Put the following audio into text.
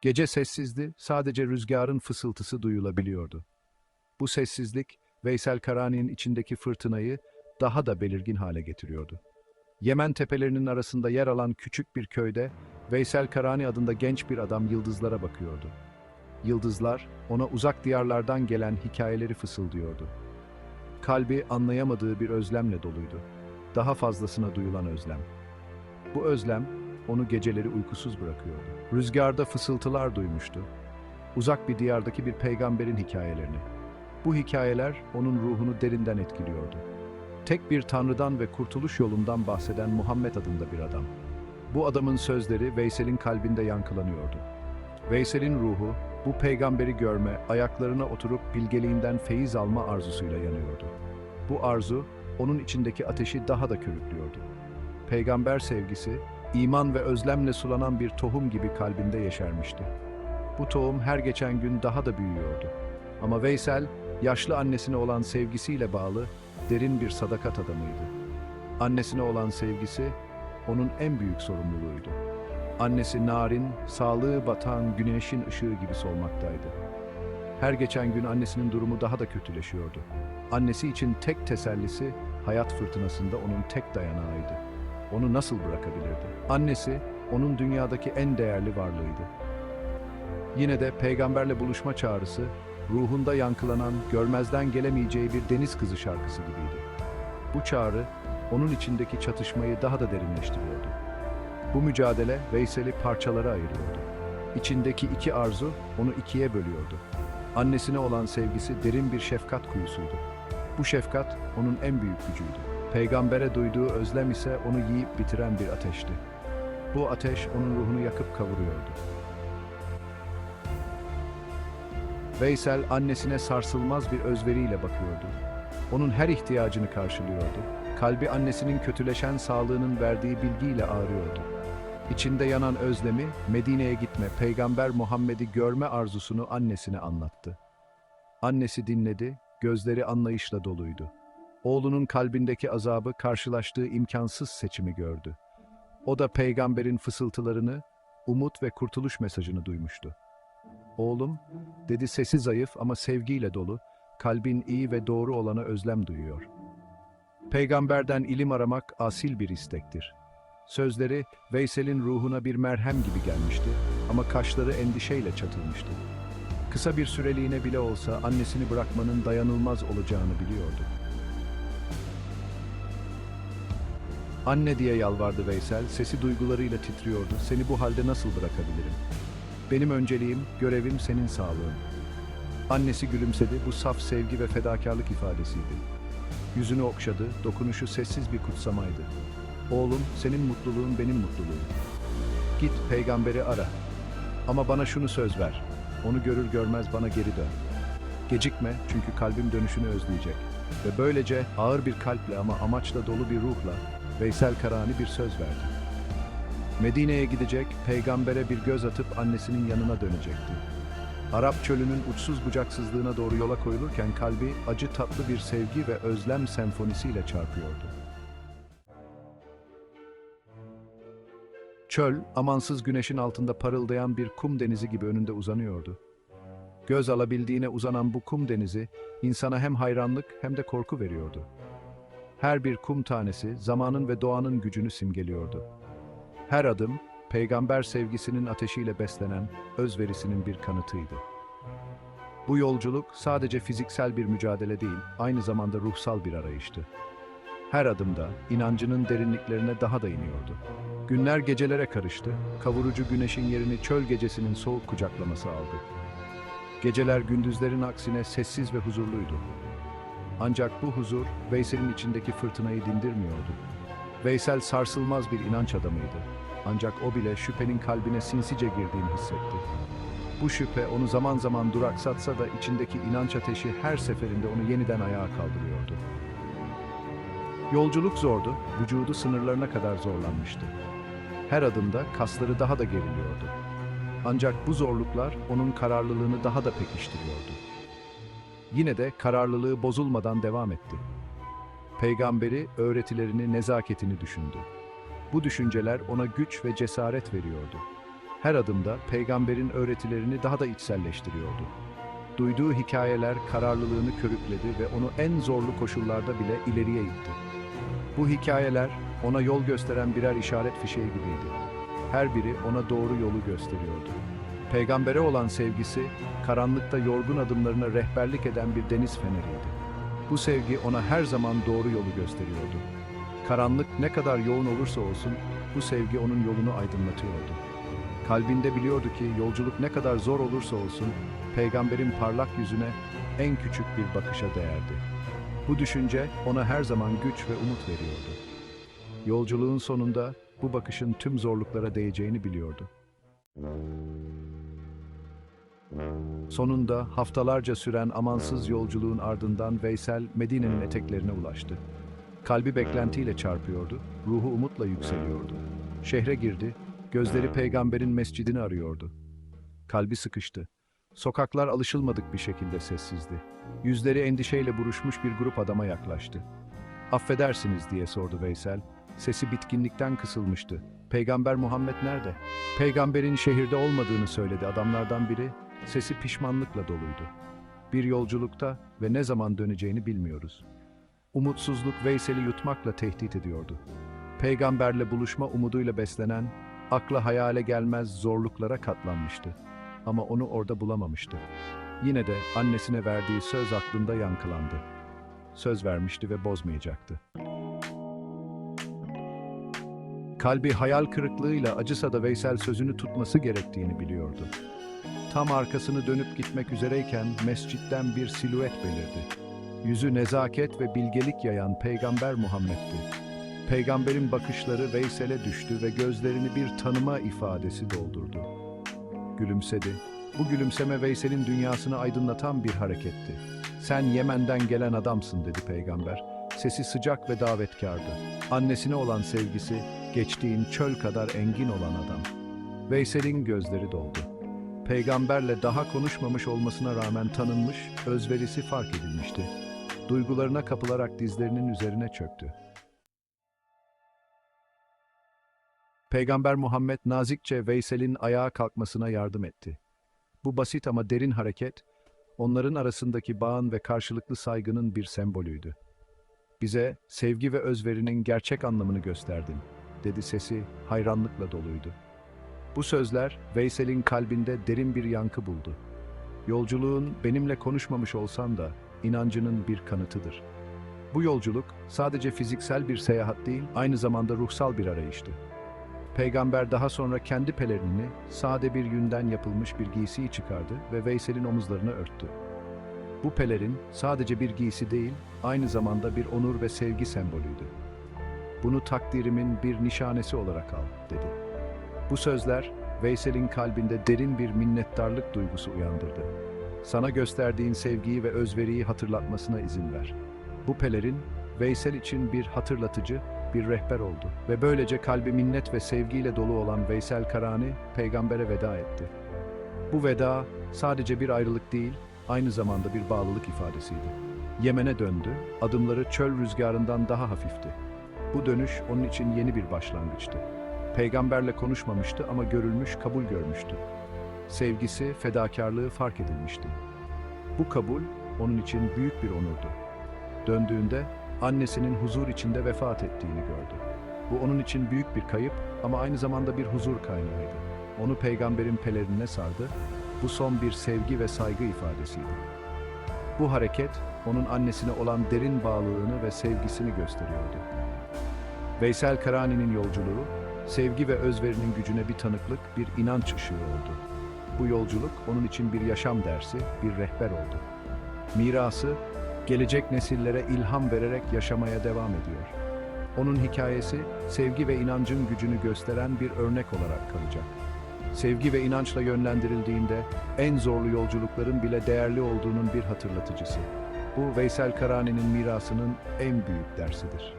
Gece sessizdi, sadece rüzgarın fısıltısı duyulabiliyordu. Bu sessizlik, Veysel Karani'nin içindeki fırtınayı daha da belirgin hale getiriyordu. Yemen tepelerinin arasında yer alan küçük bir köyde, Veysel Karani adında genç bir adam yıldızlara bakıyordu. Yıldızlar, ona uzak diyarlardan gelen hikayeleri fısıldıyordu. Kalbi anlayamadığı bir özlemle doluydu. Daha fazlasına duyulan özlem. Bu özlem, onu geceleri uykusuz bırakıyordu. Rüzgarda fısıltılar duymuştu. Uzak bir diyardaki bir peygamberin hikayelerini. Bu hikayeler onun ruhunu derinden etkiliyordu. Tek bir tanrıdan ve kurtuluş yolundan bahseden Muhammed adında bir adam. Bu adamın sözleri Veysel'in kalbinde yankılanıyordu. Veysel'in ruhu, bu peygamberi görme, ayaklarına oturup bilgeliğinden feyiz alma arzusuyla yanıyordu. Bu arzu, onun içindeki ateşi daha da körüklüyordu. Peygamber sevgisi, iman ve özlemle sulanan bir tohum gibi kalbinde yeşermişti. Bu tohum her geçen gün daha da büyüyordu. Ama Veysel, yaşlı annesine olan sevgisiyle bağlı, derin bir sadakat adamıydı. Annesine olan sevgisi, onun en büyük sorumluluğuydu. Annesi narin, sağlığı batan güneşin ışığı gibi solmaktaydı. Her geçen gün annesinin durumu daha da kötüleşiyordu. Annesi için tek tesellisi, hayat fırtınasında onun tek dayanağıydı. Onu nasıl bırakabilirdi? Annesi, onun dünyadaki en değerli varlığıydı. Yine de peygamberle buluşma çağrısı, ruhunda yankılanan, görmezden gelemeyeceği bir deniz kızı şarkısı gibiydi. Bu çağrı, onun içindeki çatışmayı daha da derinleştiriyordu. Bu mücadele Veysel'i parçalara ayırıyordu. İçindeki iki arzu onu ikiye bölüyordu. Annesine olan sevgisi derin bir şefkat kuyusuydu. Bu şefkat onun en büyük gücüydü. Peygambere duyduğu özlem ise onu yiyip bitiren bir ateşti. Bu ateş onun ruhunu yakıp kavuruyordu. Veysel annesine sarsılmaz bir özveriyle bakıyordu. Onun her ihtiyacını karşılıyordu. Kalbi annesinin kötüleşen sağlığının verdiği bilgiyle ağrıyordu. İçinde yanan özlemi, Medine'ye gitme, Peygamber Muhammed'i görme arzusunu annesine anlattı. Annesi dinledi, gözleri anlayışla doluydu. Oğlunun kalbindeki azabı karşılaştığı imkansız seçimi gördü. O da peygamberin fısıltılarını, umut ve kurtuluş mesajını duymuştu. Oğlum, dedi sesi zayıf ama sevgiyle dolu, kalbin iyi ve doğru olana özlem duyuyor. Peygamberden ilim aramak asil bir istektir. Sözleri Veysel'in ruhuna bir merhem gibi gelmişti ama kaşları endişeyle çatılmıştı. Kısa bir süreliğine bile olsa annesini bırakmanın dayanılmaz olacağını biliyordu. Anne diye yalvardı Veysel, sesi duygularıyla titriyordu. Seni bu halde nasıl bırakabilirim? Benim önceliğim, görevim senin sağlığın. Annesi gülümsedi, bu saf sevgi ve fedakarlık ifadesiydi. Yüzünü okşadı, dokunuşu sessiz bir kutsamaydı. Oğlum, senin mutluluğun benim mutluluğum. Git peygamberi ara. Ama bana şunu söz ver. Onu görür görmez bana geri dön. Gecikme çünkü kalbim dönüşünü özleyecek. Ve böylece ağır bir kalple ama amaçla dolu bir ruhla Veysel Karani bir söz verdi. Medine'ye gidecek, peygambere bir göz atıp annesinin yanına dönecekti. Arap çölünün uçsuz bucaksızlığına doğru yola koyulurken kalbi acı tatlı bir sevgi ve özlem senfonisiyle çarpıyordu. Çöl, amansız güneşin altında parıldayan bir kum denizi gibi önünde uzanıyordu. Göz alabildiğine uzanan bu kum denizi, insana hem hayranlık hem de korku veriyordu. Her bir kum tanesi, zamanın ve doğanın gücünü simgeliyordu. Her adım, peygamber sevgisinin ateşiyle beslenen özverisinin bir kanıtıydı. Bu yolculuk sadece fiziksel bir mücadele değil, aynı zamanda ruhsal bir arayıştı. Her adımda inancının derinliklerine daha da iniyordu. Günler gecelere karıştı, kavurucu güneşin yerini çöl gecesinin soğuk kucaklaması aldı. Geceler gündüzlerin aksine sessiz ve huzurluydu. Ancak bu huzur, Veysel'in içindeki fırtınayı dindirmiyordu. Veysel sarsılmaz bir inanç adamıydı. Ancak o bile şüphenin kalbine sinsice girdiğini hissetti. Bu şüphe onu zaman zaman duraksatsa da içindeki inanç ateşi her seferinde onu yeniden ayağa kaldırıyordu. Yolculuk zordu, vücudu sınırlarına kadar zorlanmıştı. Her adımda kasları daha da geriliyordu. Ancak bu zorluklar onun kararlılığını daha da pekiştiriyordu. Yine de kararlılığı bozulmadan devam etti. Peygamberi, öğretilerini, nezaketini düşündü. Bu düşünceler ona güç ve cesaret veriyordu. her adımda peygamberin öğretilerini daha da içselleştiriyordu. Duyduğu hikayeler kararlılığını körükledi ve onu en zorlu koşullarda bile ileriye itti. Bu hikayeler ona yol gösteren birer işaret fişeği gibiydi. Her biri ona doğru yolu gösteriyordu. Peygambere olan sevgisi, karanlıkta yorgun adımlarına rehberlik eden bir deniz feneriydi. Bu sevgi ona her zaman doğru yolu gösteriyordu. Karanlık ne kadar yoğun olursa olsun, bu sevgi onun yolunu aydınlatıyordu. Kalbinde biliyordu ki yolculuk ne kadar zor olursa olsun, peygamberin parlak yüzüne en küçük bir bakışa değerdi. Bu düşünce ona her zaman güç ve umut veriyordu. Yolculuğun sonunda bu bakışın tüm zorluklara değeceğini biliyordu. Sonunda haftalarca süren amansız yolculuğun ardından Veysel Medine'nin eteklerine ulaştı. Kalbi beklentiyle çarpıyordu, ruhu umutla yükseliyordu. Şehre girdi, gözleri peygamberin mescidini arıyordu. Kalbi sıkıştı. Sokaklar alışılmadık bir şekilde sessizdi. Yüzleri endişeyle buruşmuş bir grup adama yaklaştı. Affedersiniz diye sordu Veysel. Sesi bitkinlikten kısılmıştı. Peygamber Muhammed nerede? Peygamberin şehirde olmadığını söyledi adamlardan biri. Sesi pişmanlıkla doluydu. Bir yolculukta ve ne zaman döneceğini bilmiyoruz. Umutsuzluk Veysel'i yutmakla tehdit ediyordu. Peygamberle buluşma umuduyla beslenen, akla hayale gelmez zorluklara katlanmıştı. Ama onu orada bulamamıştı. Yine de annesine verdiği söz aklında yankılandı. Söz vermişti ve bozmayacaktı. Kalbi hayal kırıklığıyla acısa da Veysel sözünü tutması gerektiğini biliyordu. Tam arkasını dönüp gitmek üzereyken mescitten bir silüet belirdi. Yüzü nezaket ve bilgelik yayan Peygamber Muhammed'ti. Peygamberin bakışları Veysel'e düştü ve gözlerini bir tanıma ifadesi doldurdu. Gülümsedi. Bu gülümseme Veysel'in dünyasını aydınlatan bir hareketti. Sen Yemen'den gelen adamsın dedi peygamber. Sesi sıcak ve davetkardı. Annesine olan sevgisi, geçtiğin çöl kadar engin olan adam. Veysel'in gözleri doldu. Peygamberle daha konuşmamış olmasına rağmen tanınmış, özverisi fark edilmişti. Duygularına kapılarak dizlerinin üzerine çöktü. Peygamber Muhammed nazikçe Veysel'in ayağa kalkmasına yardım etti. Bu basit ama derin hareket, onların arasındaki bağın ve karşılıklı saygının bir sembolüydü. Bize sevgi ve özverinin gerçek anlamını gösterdin, dedi sesi hayranlıkla doluydu. Bu sözler Veysel'in kalbinde derin bir yankı buldu. Yolculuğun benimle konuşmamış olsan da inancının bir kanıtıdır. Bu yolculuk sadece fiziksel bir seyahat değil, aynı zamanda ruhsal bir arayıştı. Peygamber daha sonra kendi pelerinini sade bir yünden yapılmış bir giysiyi çıkardı ve Veysel'in omuzlarını örttü. Bu pelerin sadece bir giysi değil, aynı zamanda bir onur ve sevgi sembolüydü. Bunu takdirimin bir nişanesi olarak al, dedi. Bu sözler, Veysel'in kalbinde derin bir minnettarlık duygusu uyandırdı. Sana gösterdiğin sevgiyi ve özveriyi hatırlatmasına izin ver. Bu pelerin, Veysel için bir hatırlatıcı, bir rehber oldu ve böylece kalbi minnet ve sevgiyle dolu olan Veysel Karani, peygambere veda etti. Bu veda sadece bir ayrılık değil, aynı zamanda bir bağlılık ifadesiydi. Yemen'e döndü, adımları çöl rüzgarından daha hafifti. Bu dönüş onun için yeni bir başlangıçtı. Peygamberle konuşmamıştı ama görülmüş, kabul görmüştü. Sevgisi, fedakarlığı fark edilmişti. Bu kabul onun için büyük bir onurdu. Döndüğünde annesinin huzur içinde vefat ettiğini gördü. Bu onun için büyük bir kayıp ama aynı zamanda bir huzur kaynağıydı. Onu peygamberin pelerinine sardı. Bu son bir sevgi ve saygı ifadesiydi. Bu hareket onun annesine olan derin bağlılığını ve sevgisini gösteriyordu. Veysel Karani'nin yolculuğu, sevgi ve özverinin gücüne bir tanıklık, bir inanç ışığı oldu. Bu yolculuk onun için bir yaşam dersi, bir rehber oldu. Mirası, gelecek nesillere ilham vererek yaşamaya devam ediyor. Onun hikayesi, sevgi ve inancın gücünü gösteren bir örnek olarak kalacak. Sevgi ve inançla yönlendirildiğinde en zorlu yolculukların bile değerli olduğunun bir hatırlatıcısı. Bu Veysel Karani'nin mirasının en büyük dersidir.